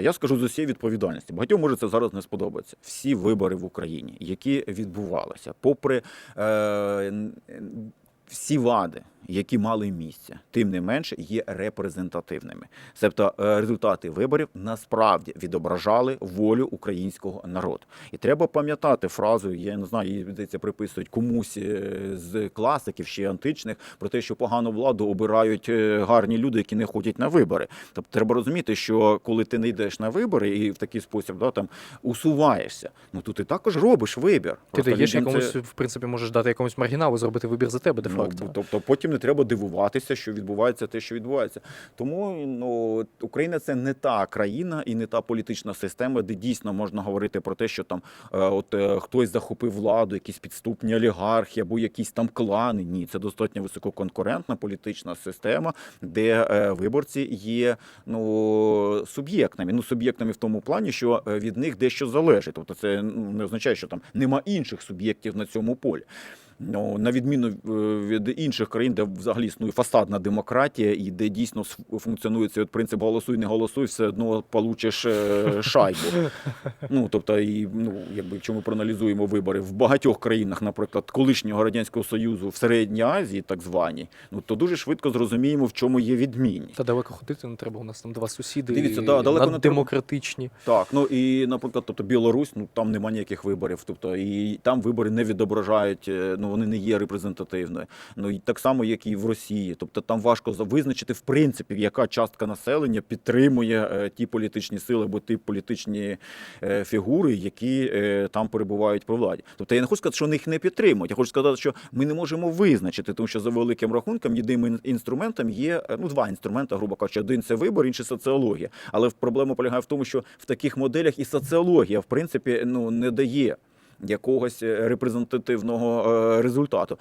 Я скажу з усієї відповідальності. Багатьом може це зараз не сподобається. Всі вибори в Україні, які відбувалися, попри е, всі вади, які мали місце, тим не менше є репрезентативними. Тобто результати виборів насправді відображали волю українського народу. І треба пам'ятати фразу, я не знаю, її здається, приписують комусь е, з класиків ще античних про те, що погану владу обирають е, гарні люди, які не ходять на вибори. Тобто треба розуміти, що коли ти не йдеш на вибори і в такий спосіб да, там усуваєшся, ну то ти також робиш вибір. Ти даєш якомусь, це- в принципі, можеш дати якомусь маргіналу, зробити вибір за тебе, де-факто. Ну, тобто потім не треба дивуватися, що відбувається те, що відбувається. Тому ну, Україна це не та країна і не та політична система, де дійсно можна говорити про те, що там е, от е, хтось захопив владу, якісь підступні олігархи або якісь там клани. Ні, це достатньо висококонкурентна політична система, де е, виборці є ну, суб'єктними. Ну, суб'єктними в тому плані, що від них дещо залежить. Тобто, це ну, не означає, що там нема інших суб'єктів на цьому полі. Ну, на відміну е, від інших країн, де взагалі існує фасадна демократія, і де дійсно функціонує цей от принцип голосуй, не голосуй, все одно получиш е, шайбу. Ну тобто, і ну якби якщо ми проаналізуємо вибори в багатьох країнах, наприклад, колишнього радянського союзу в середній Азії, так званій, ну то дуже швидко зрозуміємо, в чому є відмінність. Та далеко ходити не треба. У нас там два сусіди Дивіться, да, далеко не демократичні. Так, ну і наприклад, тобто Білорусь, ну там немає ніяких виборів. Тобто і там вибори не відображають, е, ну вони не є репрезентативною. Ну і так само, як і в Росії. Тобто там важко визначити в принципі, яка частка населення підтримує е, ті політичні сили або ті політичні е, фігури, які е, там перебувають при владі. Тобто я не хочу сказати, що вони їх не підтримують. Я хочу сказати, що ми не можемо визначити, тому що за великим рахунком єдиним інструментом є ну два інструменти, грубо кажучи, один це вибор, інший соціологія. Але проблема полягає в тому, що в таких моделях і соціологія, в принципі, ну не дає якогось е, репрезентативного е, результату.